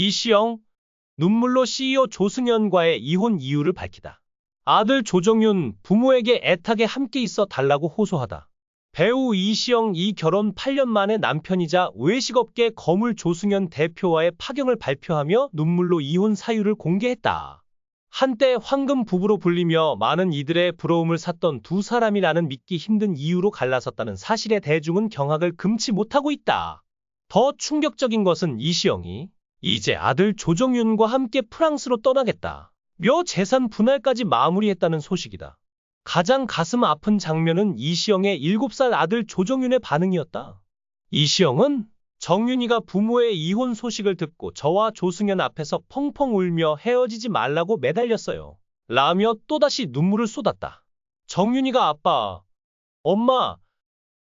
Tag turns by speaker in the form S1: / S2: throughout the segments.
S1: 이시영, 눈물로 CEO 조승연과의 이혼 이유를 밝히다. 아들 조정윤 부모에게 애타게 함께 있어 달라고 호소하다. 배우 이시영 이 결혼 8년 만에 남편이자 외식업계 거물 조승연 대표와의 파경을 발표하며 눈물로 이혼 사유를 공개했다. 한때 황금 부부로 불리며 많은 이들의 부러움을 샀던 두 사람이라는 믿기 힘든 이유로 갈라섰다는 사실에 대중은 경악을 금치 못하고 있다. 더 충격적인 것은 이시영이 이제 아들 조정윤과 함께 프랑스로 떠나겠다. 며 재산 분할까지 마무리했다는 소식이다. 가장 가슴 아픈 장면은 이시영의 7살 아들 조정윤의 반응이었다. 이시영은 정윤이가 부모의 이혼 소식을 듣고 저와 조승연 앞에서 펑펑 울며 헤어지지 말라고 매달렸어요. 라며 또다시 눈물을 쏟았다. 정윤이가 아빠, 엄마,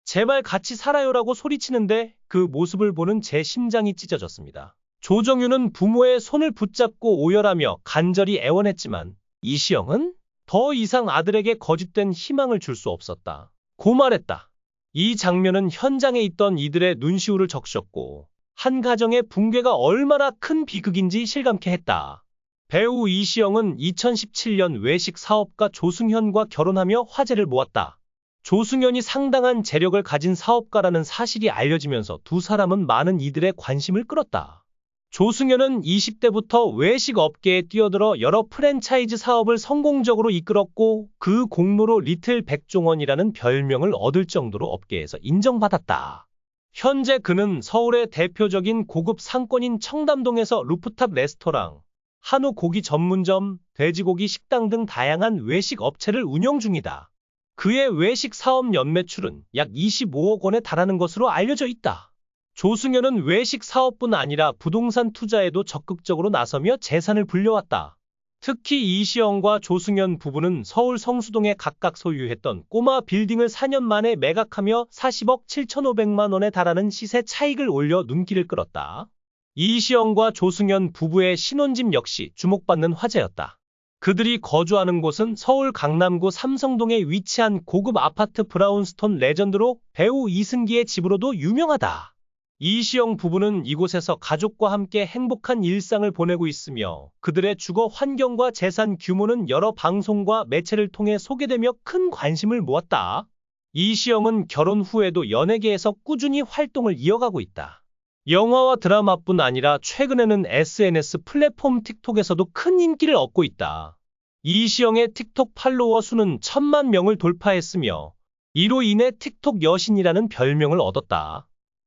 S1: 제발 같이 살아요라고 소리치는데 그 모습을 보는 제 심장이 찢어졌습니다. 조정윤은 부모의 손을 붙잡고 오열하며 간절히 애원했지만 이시영은 더 이상 아들에게 거짓된 희망을 줄 수 없었다. 고말했다. 이 장면은 현장에 있던 이들의 눈시울을 적셨고 한 가정의 붕괴가 얼마나 큰 비극인지 실감케 했다. 배우 이시영은 2017년 외식 사업가 조승현과 결혼하며 화제를 모았다. 조승현이 상당한 재력을 가진 사업가라는 사실이 알려지면서 두 사람은 많은 이들의 관심을 끌었다. 조승현은 20대부터 외식 업계에 뛰어들어 여러 프랜차이즈 사업을 성공적으로 이끌었고 그 공로로 리틀 백종원이라는 별명을 얻을 정도로 업계에서 인정받았다. 현재 그는 서울의 대표적인 고급 상권인 청담동에서 루프탑 레스토랑, 한우 고기 전문점, 돼지고기 식당 등 다양한 외식 업체를 운영 중이다. 그의 외식 사업 연매출은 약 25억 원에 달하는 것으로 알려져 있다. 조승현은 외식 사업뿐 아니라 부동산 투자에도 적극적으로 나서며 재산을 불려왔다. 특히 이시영과 조승현 부부는 서울 성수동에 각각 소유했던 꼬마 빌딩을 4년 만에 매각하며 40억 7,500만 원에 달하는 시세 차익을 올려 눈길을 끌었다. 이시영과 조승현 부부의 신혼집 역시 주목받는 화제였다. 그들이 거주하는 곳은 서울 강남구 삼성동에 위치한 고급 아파트 브라운스톤 레전드로 배우 이승기의 집으로도 유명하다. 이시영 부부는 이곳에서 가족과 함께 행복한 일상을 보내고 있으며 그들의 주거 환경과 재산 규모는 여러 방송과 매체를 통해 소개되며 큰 관심을 모았다. 이시영은 결혼 후에도 연예계에서 꾸준히 활동을 이어가고 있다. 영화와 드라마뿐 아니라 최근에는 SNS 플랫폼 틱톡에서도 큰 인기를 얻고 있다. 이시영의 틱톡 팔로워 수는 천만 명을 돌파했으며 이로 인해 틱톡 여신이라는 별명을 얻었다.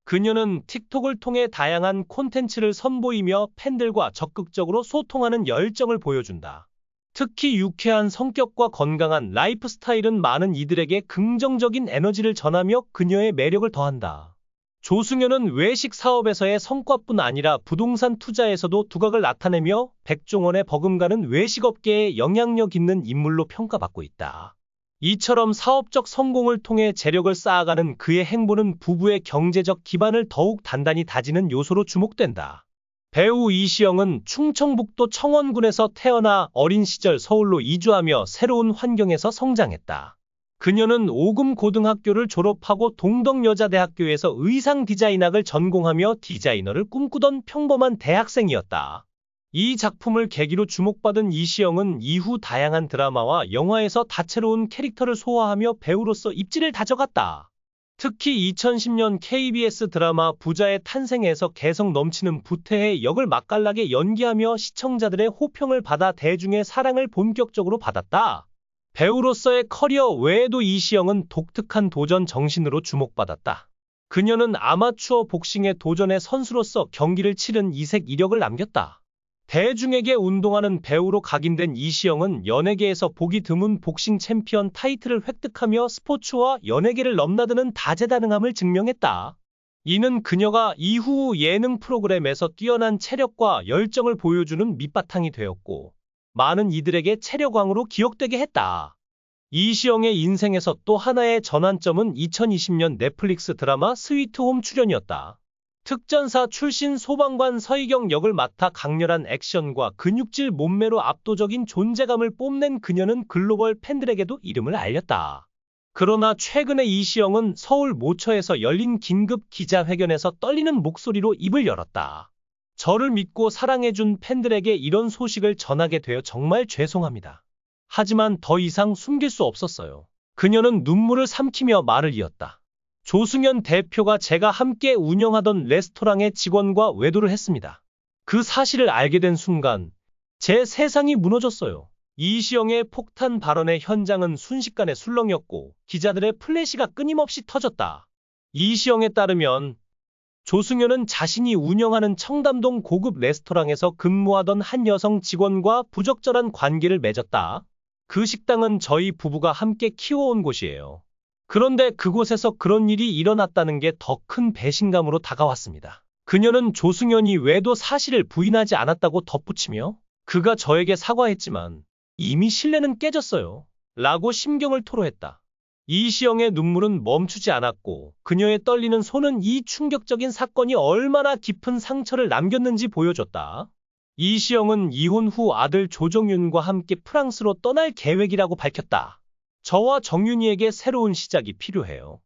S1: 그녀는 틱톡을 통해 다양한 콘텐츠를 선보이며 팬들과 적극적으로 소통하는 열정을 보여준다. 특히 유쾌한 성격과 건강한 라이프 스타일은 많은 이들에게 긍정적인 에너지를 전하며 그녀의 매력을 더한다. 조승연은 외식 사업에서의 성과뿐 아니라 부동산 투자에서도 두각을 나타내며 백종원의 버금가는 외식업계에 영향력 있는 인물로 평가받고 있다. 이처럼 사업적 성공을 통해 재력을 쌓아가는 그의 행보는 부부의 경제적 기반을 더욱 단단히 다지는 요소로 주목된다. 배우 이시영은 충청북도 청원군에서 태어나 어린 시절 서울로 이주하며 새로운 환경에서 성장했다. 그녀는 오금 고등학교를 졸업하고 동덕여자대학교에서 의상 디자인학을 전공하며 디자이너를 꿈꾸던 평범한 대학생이었다. 이 작품을 계기로 주목받은 이시영은 이후 다양한 드라마와 영화에서 다채로운 캐릭터를 소화하며 배우로서 입지를 다져갔다. 특히 2010년 KBS 드라마 부자의 탄생에서 개성 넘치는 부태의 역을 맛깔나게 연기하며 시청자들의 호평을 받아 대중의 사랑을 본격적으로 받았다. 배우로서의 커리어 외에도 이시영은 독특한 도전 정신으로 주목받았다. 그녀는 아마추어 복싱에 도전해 선수로서 경기를 치른 이색 이력을 남겼다. 대중에게 운동하는 배우로 각인된 이시영은 연예계에서 보기 드문 복싱 챔피언 타이틀을 획득하며 스포츠와 연예계를 넘나드는 다재다능함을 증명했다. 이는 그녀가 이후 예능 프로그램에서 뛰어난 체력과 열정을 보여주는 밑바탕이 되었고, 많은 이들에게 체력왕으로 기억되게 했다. 이시영의 인생에서 또 하나의 전환점은 2020년 넷플릭스 드라마 스위트홈 출연이었다. 특전사 출신 소방관 서희경 역을 맡아 강렬한 액션과 근육질 몸매로 압도적인 존재감을 뽐낸 그녀는 글로벌 팬들에게도 이름을 알렸다. 그러나 최근에 이시영은 서울 모처에서 열린 긴급 기자회견에서 떨리는 목소리로 입을 열었다. 저를 믿고 사랑해준 팬들에게 이런 소식을 전하게 되어 정말 죄송합니다. 하지만 더 이상 숨길 수 없었어요. 그녀는 눈물을 삼키며 말을 이었다. 조승연 대표가 제가 함께 운영하던 레스토랑의 직원과 외도를 했습니다. 그 사실을 알게 된 순간 제 세상이 무너졌어요. 이시영의 폭탄 발언의 현장은 순식간에 술렁였고 기자들의 플래시가 끊임없이 터졌다. 이시영에 따르면 조승연은 자신이 운영하는 청담동 고급 레스토랑에서 근무하던 한 여성 직원과 부적절한 관계를 맺었다. 그 식당은 저희 부부가 함께 키워온 곳이에요. 그런데 그곳에서 그런 일이 일어났다는 게 더 큰 배신감으로 다가왔습니다. 그녀는 조승연이 외도 사실을 부인하지 않았다고 덧붙이며 그가 저에게 사과했지만 이미 신뢰는 깨졌어요. 라고 심경을 토로했다. 이시영의 눈물은 멈추지 않았고 그녀의 떨리는 손은 이 충격적인 사건이 얼마나 깊은 상처를 남겼는지 보여줬다. 이시영은 이혼 후 아들 조정윤과 함께 프랑스로 떠날 계획이라고 밝혔다. 저와 정윤이에게 새로운 시작이 필요해요.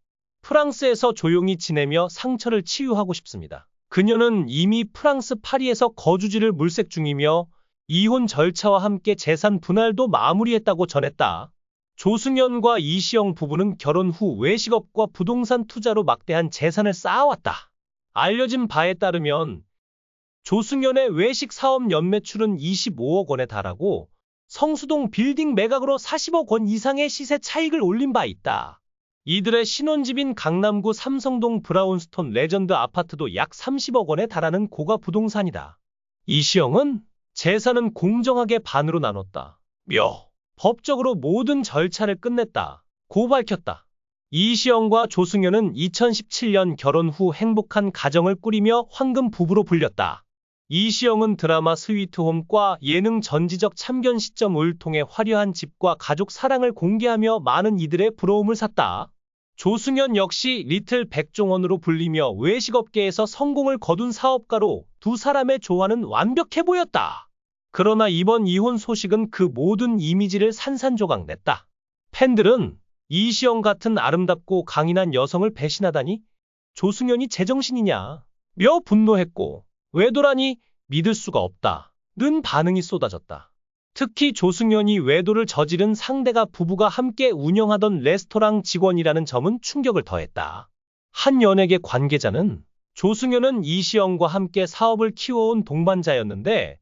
S1: 프랑스에서 조용히 지내며 상처를 치유하고 싶습니다. 그녀는 이미 프랑스 파리에서 거주지를 물색 중이며 이혼 절차와 함께 재산 분할도 마무리했다고 전했다. 조승연과 이시영 부부는 결혼 후 외식업과 부동산 투자로 막대한 재산을 쌓아왔다. 알려진 바에 따르면 조승연의 외식 사업 연매출은 25억 원에 달하고 성수동 빌딩 매각으로 40억 원 이상의 시세 차익을 올린 바 있다. 이들의 신혼집인 강남구 삼성동 브라운스톤 레전드 아파트도 약 30억 원에 달하는 고가 부동산이다. 이시영은 재산은 공정하게 반으로 나눴다. 며 법적으로 모든 절차를 끝냈다. 고 밝혔다. 이시영과 조승연은 2017년 결혼 후 행복한 가정을 꾸리며 황금 부부로 불렸다. 이시영은 드라마 스위트홈과 예능 전지적 참견 시점을 통해 화려한 집과 가족 사랑을 공개하며 많은 이들의 부러움을 샀다. 조승연 역시 리틀 백종원으로 불리며 외식업계에서 성공을 거둔 사업가로 두 사람의 조화는 완벽해 보였다. 그러나 이번 이혼 소식은 그 모든 이미지를 산산조각 냈다. 팬들은 이시영 같은 아름답고 강인한 여성을 배신하다니 조승연이 제정신이냐 며 분노했고 외도라니 믿을 수가 없다. 는 반응이 쏟아졌다. 특히 조승연이 외도를 저지른 상대가 부부가 함께 운영하던 레스토랑 직원이라는 점은 충격을 더했다. 한 연예계 관계자는 조승연은 이시영과 함께 사업을 키워온 동반자였는데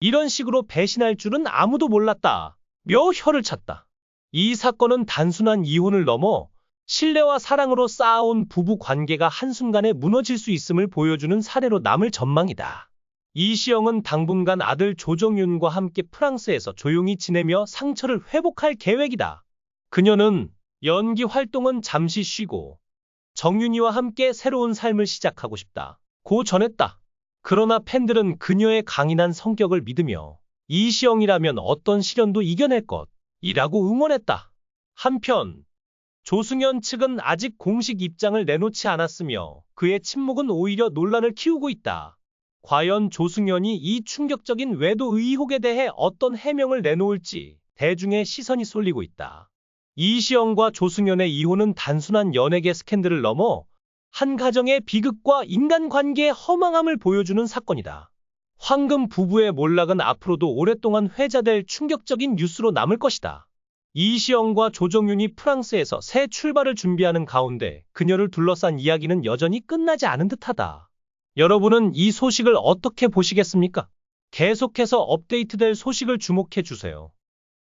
S1: 이런 식으로 배신할 줄은 아무도 몰랐다. 며 혀를 찼다. 이 사건은 단순한 이혼을 넘어 신뢰와 사랑으로 쌓아온 부부 관계가 한순간에 무너질 수 있음을 보여주는 사례로 남을 전망이다. 이시영은 당분간 아들 조정윤과 함께 프랑스에서 조용히 지내며 상처를 회복할 계획이다. 그녀는 연기 활동은 잠시 쉬고 정윤이와 함께 새로운 삶을 시작하고 싶다. 고 전했다. 그러나 팬들은 그녀의 강인한 성격을 믿으며 이시영이라면 어떤 시련도 이겨낼 것 이라고 응원했다. 한편 조승연 측은 아직 공식 입장을 내놓지 않았으며 그의 침묵은 오히려 논란을 키우고 있다. 과연 조승연이 이 충격적인 외도 의혹에 대해 어떤 해명을 내놓을지 대중의 시선이 쏠리고 있다. 이시영과 조승연의 이혼은 단순한 연예계 스캔들을 넘어 한 가정의 비극과 인간관계의 허망함을 보여주는 사건이다. 황금 부부의 몰락은 앞으로도 오랫동안 회자될 충격적인 뉴스로 남을 것이다. 이시영과 조정윤이 프랑스에서 새 출발을 준비하는 가운데 그녀를 둘러싼 이야기는 여전히 끝나지 않은 듯하다. 여러분은 이 소식을 어떻게 보시겠습니까? 계속해서 업데이트될 소식을 주목해 주세요.